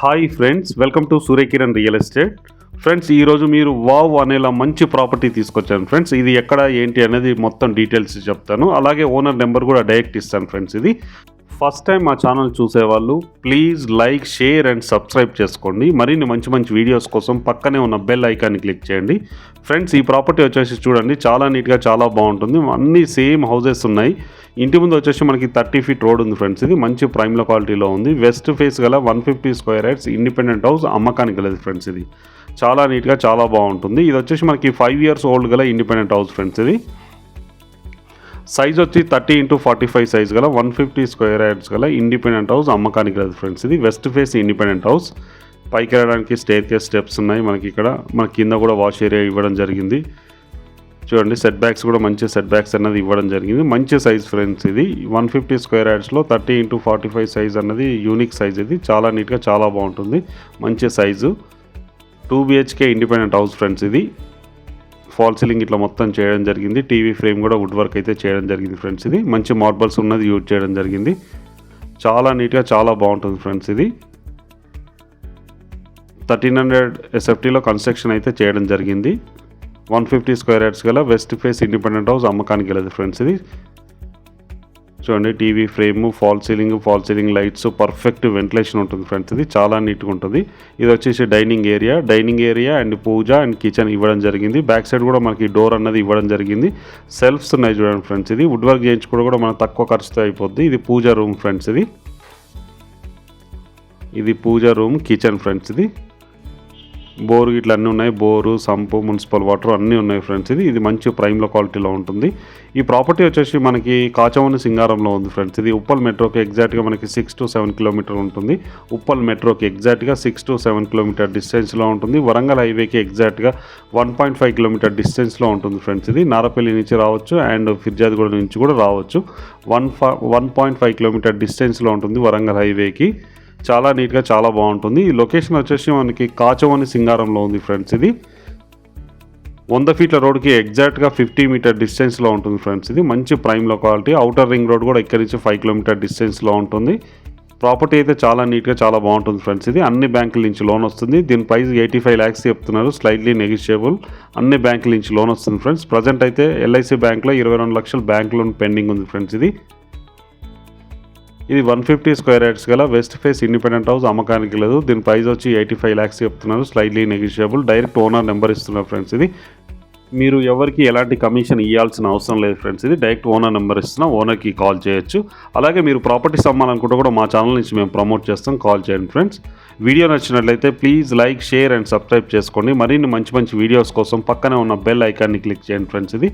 Hi friends welcome to Suryakiran real estate friends ఈరోజు మీరు wow అనేలా మంచి ప్రాపర్టీ తీసుకొచ్చాను ఫ్రెండ్స్ ఇది ఎక్కడ ఏంటి అనేది మొత్తం డీటెయిల్స్ చెప్తాను. అలాగే ఓనర్ నెంబర్ కూడా డైరెక్ట్ ఇస్తాను ఫ్రెండ్స్ ఇది. ఫస్ట్ టైం మా ఛానల్ చూసేవాళ్ళు please like share and subscribe చేసుకోండి. మరిన్ని మంచి మంచి వీడియోస్ కోసం పక్కనే ఉన్న బెల్ ఐకాన్ని క్లిక్ చేయండి. ఫ్రెండ్స్ ఈ ప్రాపర్టీ వచ్చేసి చూడండి చాలా నీట్గా చాలా బాగుంటుంది. అన్ని సేమ్ హౌసెస్ ఉన్నాయి. ఇంటి ముందు వచ్చేసి మనకి థర్టీ ఫీట్ రోడ్ ఉంది ఫ్రెండ్స్ ఇది మంచి ప్రైమ్లో క్వాలిటీలో ఉంది. వెస్ట్ ఫేస్ గల one fifty square yards independent house అమ్మకానికి లేదు ఫ్రెండ్స్ ఇది. చాలా నీట్గా చాలా బాగుంటుంది. ఇది వచ్చేసి మనకి ఫైవ్ ఇయర్స్ ఓల్డ్ గల ఇండిపెండెంట్ హౌస్ ఫ్రెండ్స్ ఇది. సైజ్ వచ్చి thirty into forty five size గల వన్ ఫిఫ్టీ స్క్వేర్ యార్డ్స్ గల ఇండిపెండెంట్ హౌస్ అమ్మకానికి లేదు ఫ్రెండ్స్ ఇది వెస్ట్ ఫేస్ ఇండిపెండెంట్ హౌస్ పైకి వెళ్ళడానికి స్టేర్ కేస్ స్టెప్స్ ఉన్నాయి. మనకి ఇక్కడ మన కింద కూడా వాష్ ఏరియా ఇవ్వడం జరిగింది. చూడండి సెట్ బ్యాక్స్ కూడా మంచి సెట్ బ్యాక్స్ అన్నది ఇవ్వడం జరిగింది. మంచి సైజ్ ఫ్రెండ్స్ ఇది. One fifty square యార్డ్స్లో thirty into forty five size అన్నది యూనిక్ సైజ్ ఇది. చాలా నీట్గా చాలా బాగుంటుంది. మంచి size two BHK independent house friends ఇది. ఫాల్ సీలింగ్ ఇట్లా మొత్తం చేయడం జరిగింది. టీవీ ఫ్రేమ్ కూడా వుడ్ వర్క్ అయితే చేయడం జరిగింది ఫ్రెండ్స్ ఇది. మంచి మార్బల్స్ ఉన్నది యూజ్ చేయడం జరిగింది. చాలా నీట్గా చాలా బాగుంటుంది ఫ్రెండ్స్ ఇది. థర్టీన్ హండ్రెడ్ ఎస్ఎఫ్టీలో కన్స్ట్రక్షన్ అయితే చేయడం జరిగింది. వన్ ఫిఫ్టీ స్క్వేర్ యార్డ్స్ గల వెస్ట్ ఫేస్ ఇండిపెండెంట్ హౌస్ అమ్మకానికి వెళ్ళదు ఫ్రెండ్స్ ఇది. చూడండి TV frame fall ceiling fall ceiling lights perfect ventilation ఉంటుంది ఫ్రెండ్స్. ఇది చాలా నీట్గా ఉంటుంది. ఇది వచ్చేసి dining area. Dining area and pooja and kitchen ఇవ్వడం జరిగింది. బ్యాక్ సైడ్ కూడా మనకి డోర్ అన్నది ఇవ్వడం జరిగింది. సెల్ఫ్స్ ఉన్నాయి చూడండి ఫ్రెండ్స్. ఇది వుడ్ వర్క్ చేయించుకోవడం కూడా మనకు తక్కువ ఖర్చుతో అయిపోద్ది. ఇది పూజ రూమ్ ఫ్రెండ్స్ ఇది. ఇది పూజ రూమ్ కిచెన్ ఫ్రెండ్స్ ఇది. బోరు ఇట్లా అన్నీ ఉన్నాయి. బోరు సంపు మున్సిపల్ వాటర్ అన్నీ ఉన్నాయి ఫ్రెండ్స్ ఇది. ఇది మంచి ప్రైమ్లో క్వాలిటీలో ఉంటుంది. ఈ ప్రాపర్టీ వచ్చేసి మనకి కాచవని సింగారంలో ఉంది ఫ్రెండ్స్ ఇది. ఉప్పల్ మెట్రోకి ఎగ్జాక్ట్గా మనకి సిక్స్ టు సెవెన్ కిలోమీటర్ ఉంటుంది. ఉప్పల్ మెట్రోకి ఎగ్జాక్ట్గా సిక్స్ టు సెవెన్ కిలోమీటర్ డిస్టెన్స్లో ఉంటుంది. వరంగల్ హైవేకి ఎగ్జాక్ట్గా వన్ పాయింట్ ఫైవ్ కిలోమీటర్ డిస్టెన్స్లో ఉంటుంది ఫ్రెండ్స్ ఇది. నారపల్లి నుంచి రావచ్చు అండ్ ఫిర్జాదిగూడ నుంచి కూడా రావచ్చు. వన్ ఫా వన్ పాయింట్ ఫైవ్ కిలోమీటర్ డిస్టెన్స్లో ఉంటుంది వరంగల్ హైవేకి. చాలా నీట్గా చాలా బాగుంటుంది. ఈ లొకేషన్ వచ్చేసి మనకి కాచవని సింగారంలో ఉంది ఫ్రెండ్స్ ఇది. వంద ఫీట్ల రోడ్కి ఎగ్జాక్ట్గా ఫిఫ్టీ మీటర్ డిస్టెన్స్లో ఉంటుంది ఫ్రెండ్స్ ఇది. మంచి ప్రైమ్లో క్వాలిటీ. అవుటర్ రింగ్ రోడ్ కూడా ఇక్కడి నుంచి ఫైవ్ కిలోమీటర్ డిస్టెన్స్లో ఉంటుంది. ప్రాపర్టీ అయితే చాలా నీట్గా చాలా బాగుంటుంది ఫ్రెండ్స్ ఇది. అన్ని బ్యాంకుల నుంచి లోన్ వస్తుంది. దీని ప్రైస్ ఎయిటీ ఫైవ్ ల్యాక్స్ చెప్తున్నారు. Slightly negotiable. అన్ని బ్యాంకుల నుంచి లోన్ వస్తుంది ఫ్రెండ్స్. ప్రజెంట్ అయితే ఎల్ఐసి బ్యాంక్లో ఇరవై రెండు లక్షల బ్యాంక్ లోన్ పెండింగ్ ఉంది ఫ్రెండ్స్ ఇది. ఇది వన్ ఫిఫ్టీ స్క్వేర్ యార్డ్స్ గల వెస్ట్ ఫేస్ ఇండిపెండెంట్ హౌస్ అమ్మకానికి లేదు. దీని ప్రైస్ వచ్చి ఎయిటీ ఫైవ్ ల్యాక్స్ చెప్తున్నారు. Slightly negotiable direct owner number ఇస్తున్నారు ఫ్రెండ్స్ ఇది. మీరు ఎవరికి ఎలాంటి కమిషన్ ఇవ్వాల్సిన అవసరం లేదు ఫ్రెండ్స్ ఇది. డైరెక్ట్ ఓనర్ నెంబర్ ఇస్తున్నా ఓనర్కి కాల్ చేయొచ్చు. అలాగే మీరు ప్రాపర్టీస్ అమ్మాలనుకుంటే కూడా మా ఛానల్ నుంచి మేము ప్రమోట్ చేస్తాం. కాల్ చేయండి ఫ్రెండ్స్ వీడియో నచ్చినట్లయితే please like share and subscribe చేసుకోండి. మరిన్ని మంచి మంచి వీడియోస్ కోసం పక్కనే ఉన్న బెల్ ఐకాన్ని క్లిక్ చేయండి ఫ్రెండ్స్ ఇది.